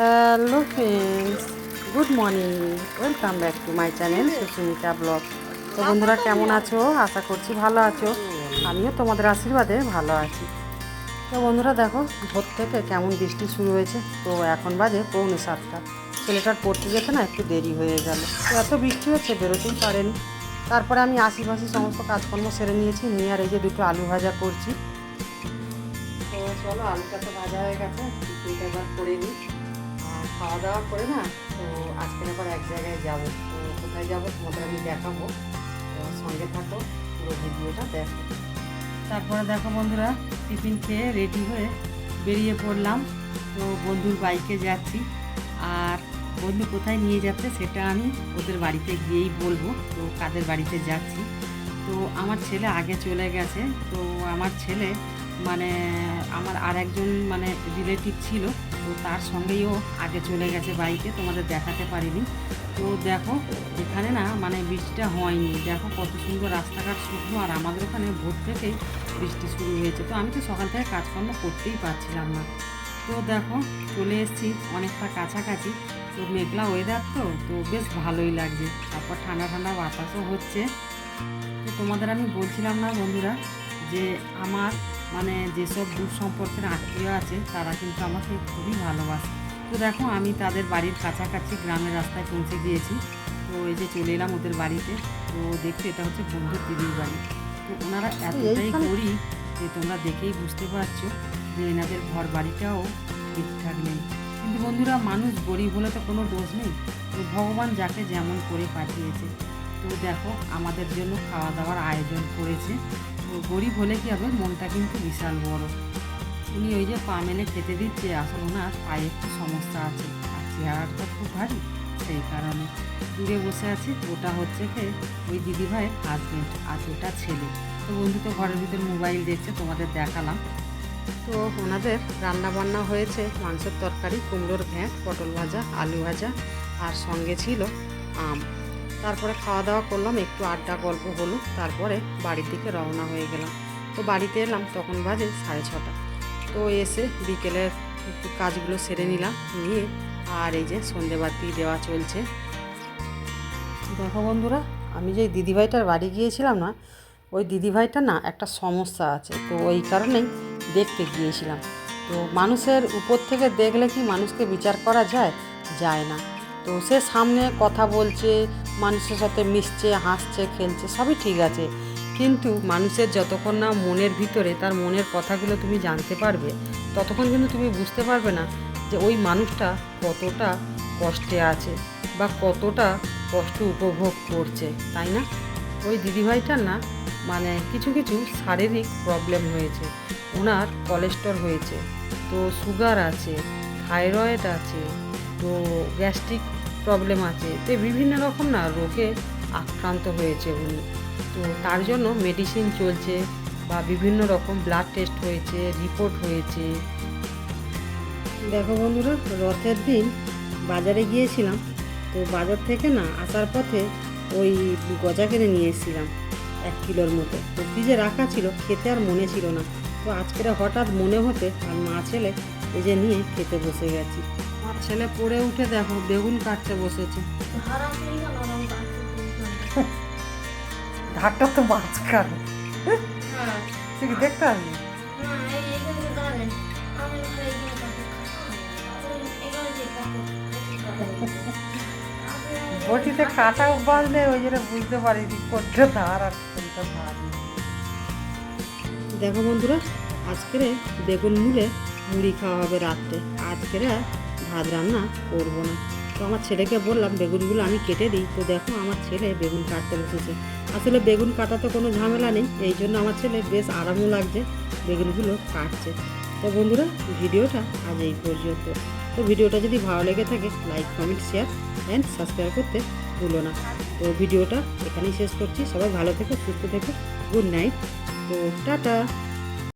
Hello friends good morning welcome back to my channel Susmita blog তো বন্ধুরা, কেমন আছো? আশা করছি ভালো আছো। আমিও তোমাদের আশীর্বাদে ভালো আছি। তো বন্ধুরা, দেখো, ভোর থেকে কেমন বৃষ্টি শুরু হয়েছে। তো এখন বাজে পৌনে সাতটা। ছেলেটার পড়তে যেতে না একটু দেরি হয়ে গেল। এত বৃষ্টি হচ্ছে, বেরোতেই পারেনি। তারপরে আমি আশিপাশি সমস্ত কাজকর্ম সেরে নিয়েছি। নিয়ে আর এই যে দুটো আলু ভাজা করছি। তো চলো, আলুটা তো ভাজা হয়ে গেছে। এবার করে নিই। খাওয়া দাওয়া করে না, তো আজকে আবার এক জায়গায় যাব। তো কোথায় যাব তোমাদের আমি দেখাবো। তো সঙ্গে থাকো, পুরো ভিডিওটা দেখো। তারপরে দেখো বন্ধুরা, টিফিন খেয়ে রেডি হয়ে বেরিয়ে পড়লাম। তো বন্ধুর বাইকে যাচ্ছি। আর বন্ধু কোথায় নিয়ে যাচ্ছে সেটা আমি ওদের বাড়িতে গিয়েই বলব। তো কাদের বাড়িতে যাচ্ছি। তো আমার ছেলে আগে চলে গেছে। তো আমার ছেলে মানে আমার আর একজন মানে রিলেটিভ ছিল, তো তার সঙ্গেই ও আগে চলে গেছে বাইকে তোমাদের দেখাতে পারিনি। তো দেখো, এখানে না মানে বৃষ্টিটা হয়নি। দেখো কত সুন্দর রাস্তাঘাট শুকনো আর আমাদের ওখানে ভোর থেকেই বৃষ্টি শুরু হয়েছে। তো আমি তো সকাল থেকে কাজকর্ম করতেই পারছিলাম না। তো দেখো, চলে এসেছি অনেকটা কাছাকাছি। তো মেঘলা ওয়েদার তো তো বেশ ভালোই লাগছে। তারপর ঠান্ডা ঠান্ডা বাতাসও হচ্ছে। তো তোমাদের আমি বলছিলাম না বন্ধুরা, যে আমার মানে যেসব দূর সম্পর্কের আত্মীয় আছে তারা কিন্তু আমাকে খুবই ভালোবাসে। তো দেখো আমি তাদের বাড়ির কাছাকাছি গ্রামের রাস্তায় পৌঁছে গিয়েছি। তো এই যে চলে এলাম ওদের বাড়িতে। তো দেখতে এটা হচ্ছে বন্ধুর দিদির বাড়ি। তো ওনারা এতটাই গরিব যে তোমরা দেখেই বুঝতে পারছ যে এনাদের ঘর বাড়িটাও ঠিকঠাক নেই। কিন্তু বন্ধুরা মানুষ গরিব হলে তো কোনো দোষ নেই। তো ভগবান যাকে যেমন করে পাঠিয়েছে। তো দেখো আমাদের জন্য খাওয়া দাওয়ার আয়োজন করেছে। গরিব হলে কি হবে? মনটা কিন্তু বিশাল বড়। উনি ওই যে পা মেলে খেতে দিচ্ছে আসলে ওনার পায়ে একটু সমস্যা আছে। আর চেহারাটা খুব ভারী, সেই কারণে। দূরে বসে আছে, ওটা হচ্ছে কি, ওই দিদিভাইয়ের হাজবেন্ড আর ওটা ছেলে। তো বন্ধু, তো ঘরের ভিতর মোবাইল দেখছে, তোমাদের দেখালাম। তো ওনাদের রান্না বান্না হয়েছে, মাংসের তরকারি, কুমড়োর ঘ্যাঁট পটল ভাজা, আলু ভাজা, আর সঙ্গে ছিল আম। তারপরে খাওয়া দাওয়া করলাম, একটু আড্ডা, গল্প হলো। তারপরে বাড়ির দিকে রওনা হয়ে গেলাম। তো বাড়িতে এলাম, তখন বাজে সাড়ে ছটা। তো এসে বিকেলের একটু কাজগুলো সেরে নিলাম, নিয়ে আর এই যে সন্ধেবাতি দেওয়া চলছে। দেখো বন্ধুরা, আমি যে দিদিভাইটার বাড়ি গিয়েছিলাম না, ওই দিদিভাইটা না একটা সমস্যা আছে। তো ওই কারণেই দেখতে গিয়েছিলাম। তো মানুষের উপর থেকে দেখলে কি মানুষকে বিচার করা যায়? যায় না। তো সে সামনে কথা বলছে, মানুষের সাথে মিশছে, হাসছে, খেলছে, সবই ঠিক আছে। কিন্তু মানুষের যতক্ষণ না মনের ভিতরে তার মনের কথাগুলো তুমি জানতে পারবে, ততক্ষণ কিন্তু তুমি বুঝতে পারবে না যে ওই মানুষটা কতটা কষ্টে আছে বা কতটা কষ্ট উপভোগ করছে, তাই না? ওই দিদিভাইটার না মানে কিছু কিছু শারীরিক প্রবলেম হয়েছে, ওনার কোলেস্ট্রল হয়েছে, তো সুগার আছে থাইরয়েড আছে তো গ্যাস্ট্রিক প্রবলেম আছে। তো বিভিন্ন রকম না রোগে আক্রান্ত হয়েছে উনি। তো তার জন্য মেডিসিন চলছে বা বিভিন্ন রকম ব্লাড টেস্ট হয়েছে রিপোর্ট হয়েছে। দেখো বন্ধুরা, রথের দিন বাজারে গিয়েছিলাম। তো বাজার থেকে না আসার পথে ওই গজা কিনে নিয়ে এসেছিলাম এক কিলোর মতো। তো ফ্রিজে রাখা ছিল, খেতে আর মনে ছিল না। তো আজকের হঠাৎ মনে হতে আর মা ছেলে এই যে নিয়ে খেতে বসে গেছি। আমার ছেলে পড়ে উঠে দেখো বেগুন কাটতে বসেছে। ধারটা তো মাঝখানে। তুই কি দেখতে পারবি বটিতে কাটা অভ্যাস নেই ওই জন্য বুঝতে পারিনি কোনটা ধার আর কোনটা ধার দেখো বন্ধুরা আজকের বেগুন মুড়ে মুড়ি খাওয়া হবে রাত্রে। আজকের আর ভাত রান্না করব না। তো আমার ছেলেকে বললাম, বেগুনগুলো আমি কেটে দিই। তো দেখো আমার ছেলে বেগুন কাটতে বসেছে। আসলে বেগুন কাটাতে কোনো ঝামেলা নেই, এই জন্য আমার ছেলে বেশ আরামও লাগছে, বেগুনগুলো কাটছে। তো বন্ধুরা, ভিডিওটা আজ এই পর্যন্ত। তো ভিডিওটা যদি ভালো লেগে থাকে, like, comment, share and subscribe করতে ভুলো না। তো ভিডিওটা এখানেই শেষ করছি। সবাই ভালো থেকো, সুস্থ থেকো, গুড নাইট। তো টাটা।